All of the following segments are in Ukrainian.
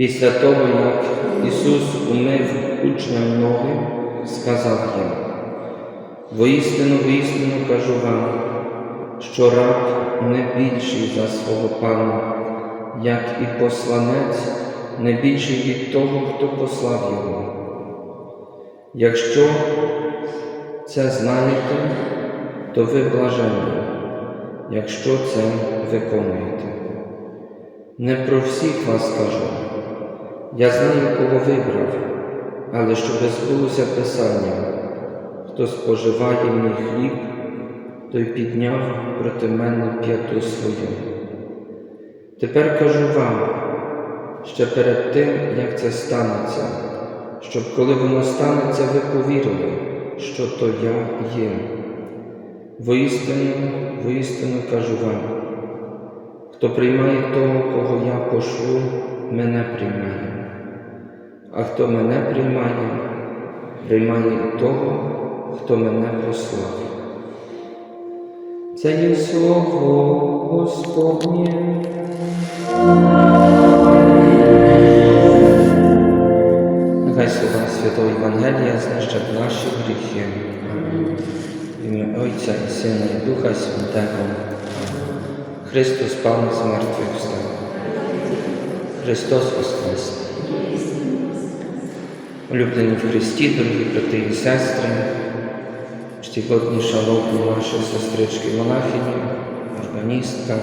Після того, як Ісус умив учням ноги, сказав їм, воістину, воістину кажу вам, що раб не більший за свого пана, як і посланець не більший від того, хто послав його. Якщо це знаєте, то ви блаженні, якщо це виконуєте. Не про всіх вас кажу. Я знаю, кого вибрав, але щоб збулося Писання, хто споживає мій хліб, той підняв проти мене п'яту свою. Тепер кажу вам, ще перед тим, як це станеться, щоб коли воно станеться, ви повірили, що то я є. Воістину, воістину кажу вам, хто приймає того, кого я пошлю, мене приймає. А хто мене приймає, приймає того, хто мене послав. Це є слово Господнє. Нехай слова Святого Євангелія знищать наші гріхи. В ім'я Отця і Сина і Духа Святого. Христос Пан з мертвих встав. Христос Воскрес. Улюблені в Христі, дорогі брати і сестри, чтігодні шановні наші сестрички монахині, органістка,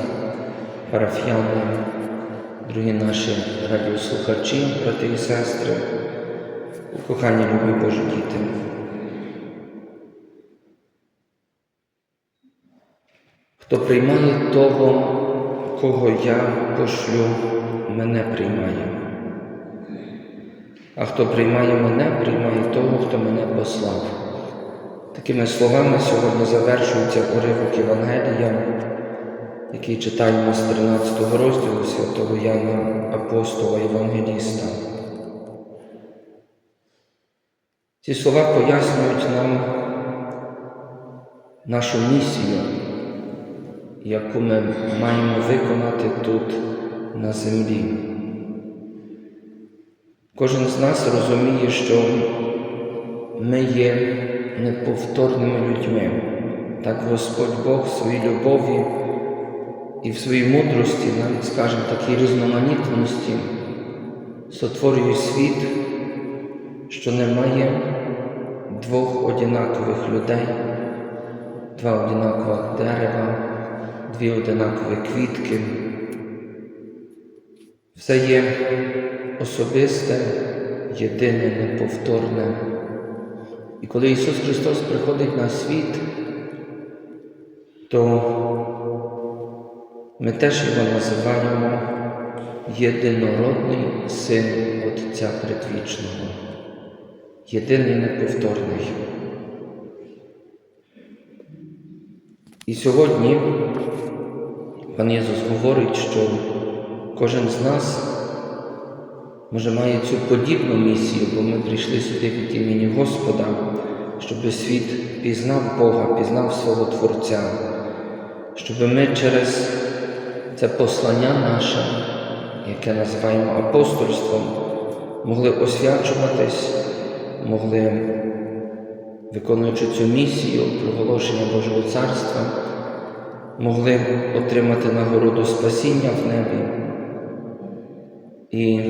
парафіяни, дорогі наші радіослухачі, брати і сестри, кохані любі Божі діти. Хто приймає того, кого я пошлю, мене приймає. А хто приймає мене, приймає того, хто мене послав. Такими словами сьогодні завершується уривок Євангелія, який читаємо з 13 розділу святого Яна Апостола Євангеліста. Ці слова пояснюють нам нашу місію, яку ми маємо виконати тут на землі. Кожен з нас розуміє, що ми є неповторними людьми. Так Господь Бог в своїй любові і в своїй мудрості, навіть, скажімо, такій різноманітності, сотворює світ, що немає двох одинакових людей, два одинакових дерева, дві одинакові квітки. Все є особисте, єдине, неповторне. І коли Ісус Христос приходить на світ, то ми теж його називаємо єдинородний Син Отця Предвічного, єдиний неповторний. І сьогодні пан Єсус говорить, що кожен з нас може має цю подібну місію, бо ми прийшли сюди від імені Господа, щоб світ пізнав Бога, пізнав свого Творця, щоб ми через це послання наше, яке називаємо апостольством, могли освячуватись, могли, виконуючи цю місію проголошення Божого Царства, могли отримати нагороду спасіння в небі. І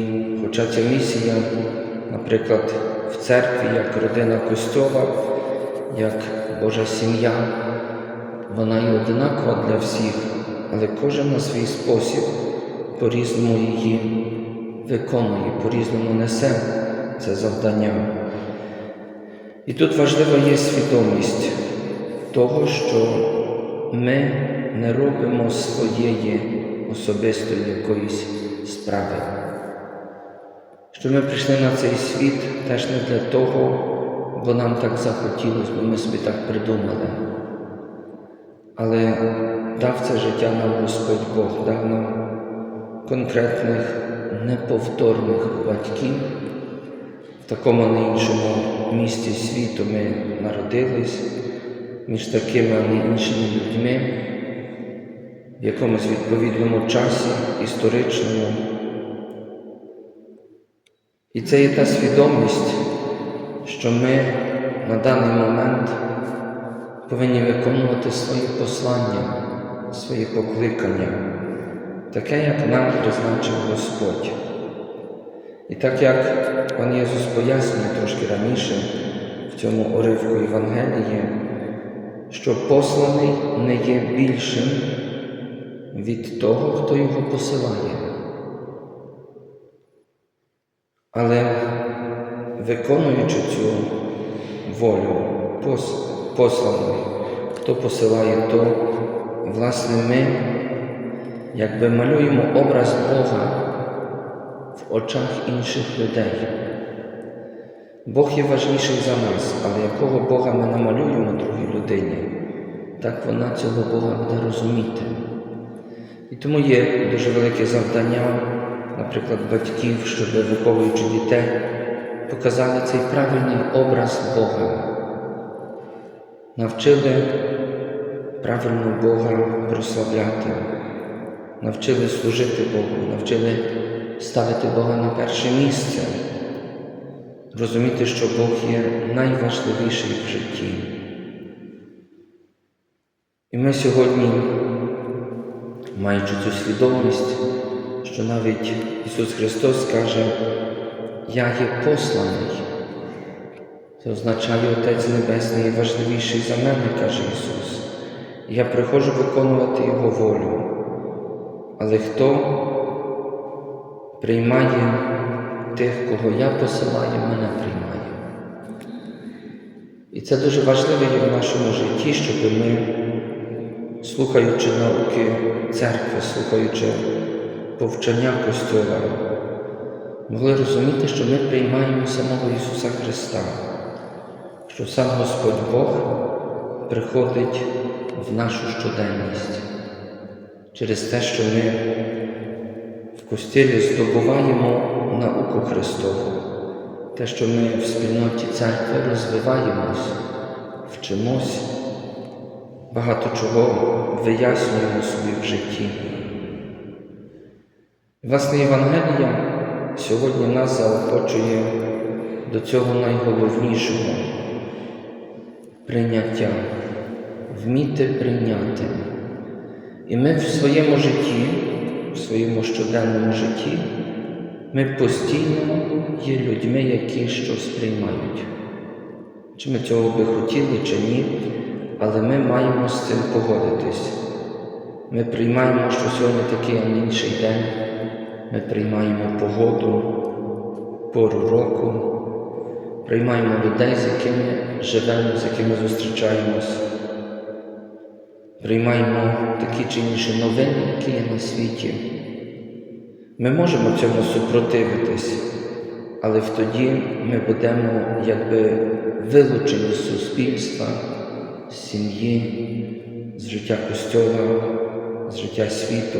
хоча ця місія, наприклад, в церкві, як родина Костьова, як Божа сім'я, вона є одинакова для всіх, але кожен на свій спосіб по-різному її виконує, по-різному несе це завдання. І тут важлива є свідомість того, що ми не робимо своєї особистої якоїсь справи. Що ми прийшли на цей світ теж не для того, бо нам так захотілося, бо ми собі так придумали. Але дав це життя нам Господь Бог, дав нам конкретних, неповторних батьків, в такому не іншому місті світу ми народились, між такими, а іншими людьми, в якомусь відповідному часі, історичному. І це є та свідомість, що ми на даний момент повинні виконувати свої послання, свої покликання, таке, як нам призначив Господь. І так як пан Єсус пояснює трошки раніше в цьому уривку Євангелії, що посланий не є більшим від того, хто його посилає. Але виконуючи цю волю пос- посланої, хто посилає, то власне ми якби малюємо образ Бога в очах інших людей. Бог є важніший за нас, але якого Бога ми намалюємо другій людині, так вона цього Бога буде розуміти. І тому є дуже велике завдання, наприклад, батьків, щоб виховуючи дітей, показали цей правильний образ Бога, навчили правильно Бога прославляти, навчили служити Богу, навчили ставити Бога на перше місце, розуміти, що Бог є найважливіший в житті. І ми сьогодні, маючи цю свідомість, що навіть Ісус Христос каже, Я є посланий. Це означає Отець Небесний є важливіший за мене, каже Ісус. Я приходжу виконувати Його волю. Але хто приймає тих, кого я посилаю, мене приймає. І це дуже важливо є в нашому житті, щоб ми, слухаючи науки церкви, слухаючи повчання Костюла, могли розуміти, що ми приймаємо самого Ісуса Христа, що сам Господь Бог приходить в нашу щоденність через те, що ми в здобуваємо науку Христову, те, що ми в спільноті церкви розвиваємось, вчимось, багато чого вияснюємо собі в житті. Власне, Євангелія сьогодні нас заохочує до цього найголовнішого прийняття, вміти прийняти. І ми в своєму житті, в своєму щоденному житті, ми постійно є людьми, які щось приймають. Чи ми цього би хотіли, чи ні, але ми маємо з цим погодитись. Ми приймаємо, що сьогодні такий, а не інший день. Ми приймаємо погоду, пору року, приймаємо людей, з якими живемо, з якими зустрічаємось. Приймаємо такі чи інші новини, які є на світі. Ми можемо цьому супротивитись, але тоді ми будемо якби вилучені з суспільства, з сім'ї, з життя костьола, з життя світу.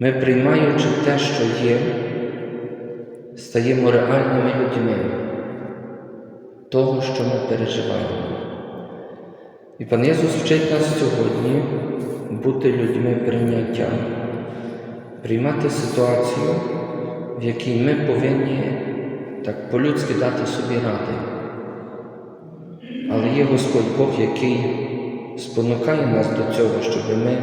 Ми, приймаючи те, що є, стаємо реальними людьми того, що ми переживаємо. І пан Єсус вчить нас сьогодні бути людьми прийняття, приймати ситуацію, в якій ми повинні так по-людськи дати собі ради. Але є Господь Бог, який спонукає нас до цього, щоб ми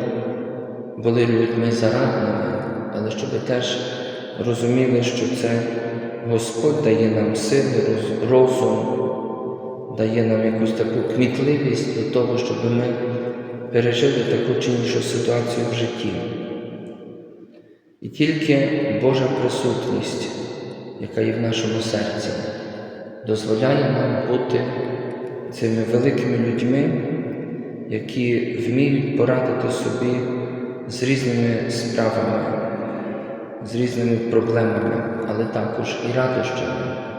були людьми зарадними, але щоб теж розуміли, що це Господь дає нам сили, розум дає нам якусь таку кмітливість до того, щоб ми пережили таку чи іншу ситуацію в житті. І тільки Божа присутність, яка є в нашому серці, дозволяє нам бути цими великими людьми, які вміють порадити собі з різними справами, з різними проблемами, але також і радощами.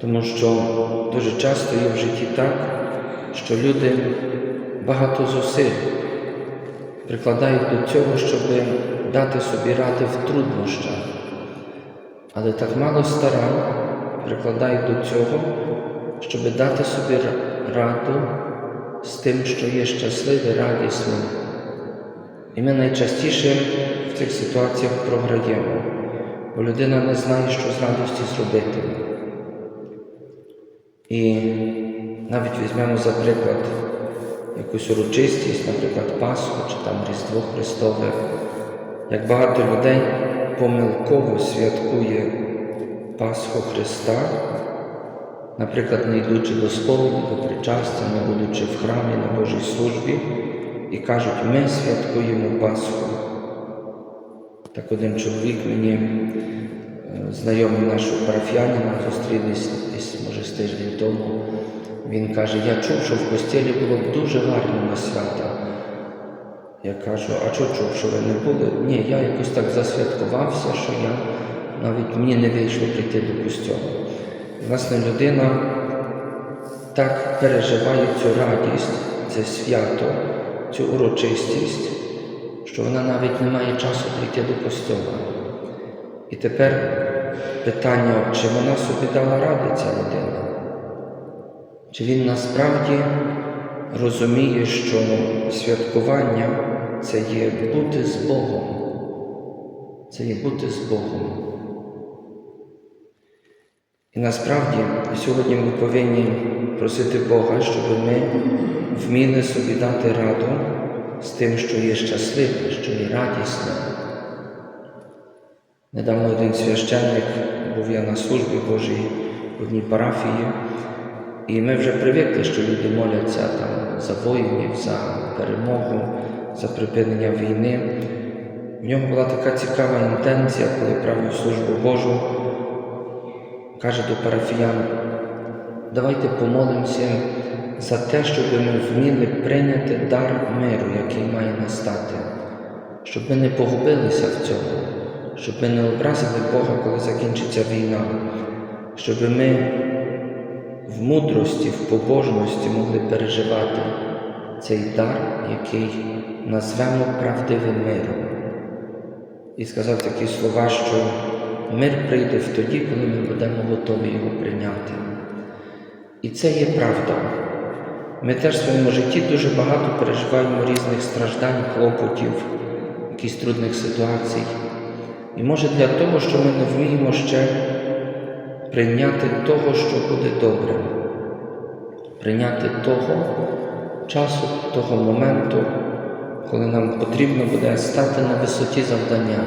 Тому що дуже часто є в житті так, що люди багато зусиль прикладають до цього, щоб дати собі ради в труднощах, але так мало старань прикладають до цього, щоб дати собі раду з тим, що є щасливе, радісне. І ми найчастіше в цих ситуаціях програємо, бо людина не знає, що з радості зробити. І навіть візьмемо за приклад якусь урочистість, наприклад, Пасху чи там Різдво Христове, як багато людей помилково святкує Пасху Христа, наприклад, не йдучи до сповіді, до причастя, не будучи в храмі на Божій службі, і кажуть, ми святкуємо Пасху. Так один чоловік мені знайомий нашого парафіянина, зустрілись може, з тиждень тому. Він каже, я чув, що в костілі було б дуже гарно на свята. Я кажу, а що чув, що ви не були? Ні, я якось так засвяткувався, що я навіть мені не вийшло прийти до костюму. Власне, людина так переживає цю радість, це свято, цю урочистість, що вона навіть не має часу прийти до костюма. І тепер питання, чи вона собі дала ради ця людина? Чи він насправді розуміє, що святкування це є бути з Богом? Це є бути з Богом. І насправді сьогодні ми повинні просити Бога, щоб ми вміли собі дати раду з тим, що є щасливе, що є радісне. Недавно один священник був я на службі Божій в одній парафії, і ми вже привикли, що люди моляться там за воїнів, за перемогу, за припинення війни. В нього була така цікава інтенція, коли правив службу Божу, каже до парафіян, давайте помолимося за те, щоб ми вміли прийняти дар миру, який має настати, щоб ми не погубилися в цьому, щоб ми не образили Бога, коли закінчиться війна, щоб ми в мудрості, в побожності могли переживати цей дар, який назвемо правдивим миром. І сказав такі слова, що мир прийде в тоді, коли ми будемо готові його прийняти. І це є правда. Ми теж в своєму житті дуже багато переживаємо різних страждань, клопотів, якихось трудних ситуацій. І може для того, що ми не вміємо ще прийняти того, що буде добре, прийняти того часу, того моменту, коли нам потрібно буде стати на висоті завдання.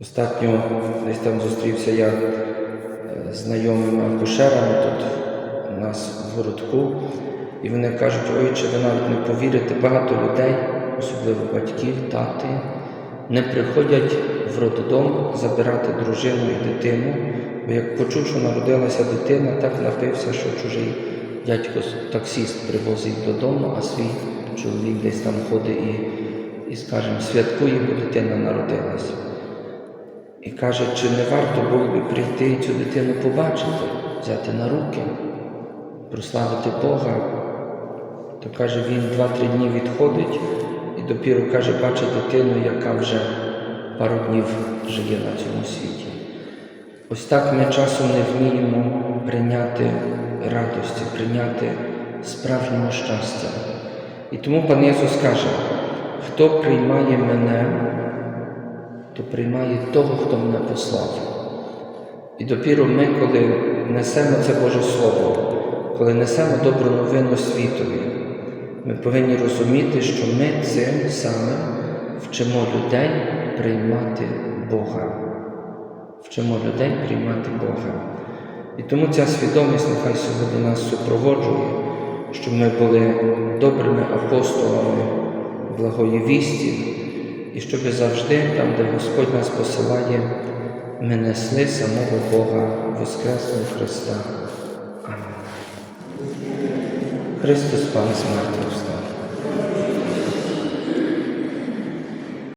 Остатньо десь там зустрівся я е, з знайомими акушерами тут у нас в городку, і вони кажуть, ой, чи ви навіть не повірите, багато людей, особливо батьків, тати, не приходять в роддом забирати дружину і дитину, бо як почув, що народилася дитина, так напився, що чужий дядько таксіст привозить додому, а свій чоловік десь там ходить і, і скажімо, святкує, бо дитина народилася. І каже, чи не варто було би прийти і цю дитину побачити, взяти на руки, прославити Бога, то каже, він два-три дні відходить і допіру каже, бачить дитину, яка вже пару днів живе на цьому світі. Ось так ми часом не вміємо прийняти радості, прийняти справжнього щастя. І тому пан Ісус каже, хто приймає мене, то приймає того, хто мене послав. І допіру ми, коли несемо це Боже Слово, коли несемо добру новину світові, ми повинні розуміти, що ми цим самим вчимо людей приймати Бога. Вчимо людей приймати Бога. І тому ця свідомість нехай сьогодні нас супроводжує, щоб ми були добрими апостолами благої вісті, і щоб завжди, там, де Господь нас посилає, ми несли самого Бога Воскресного Христа. Амінь. Христос Пан з мертвих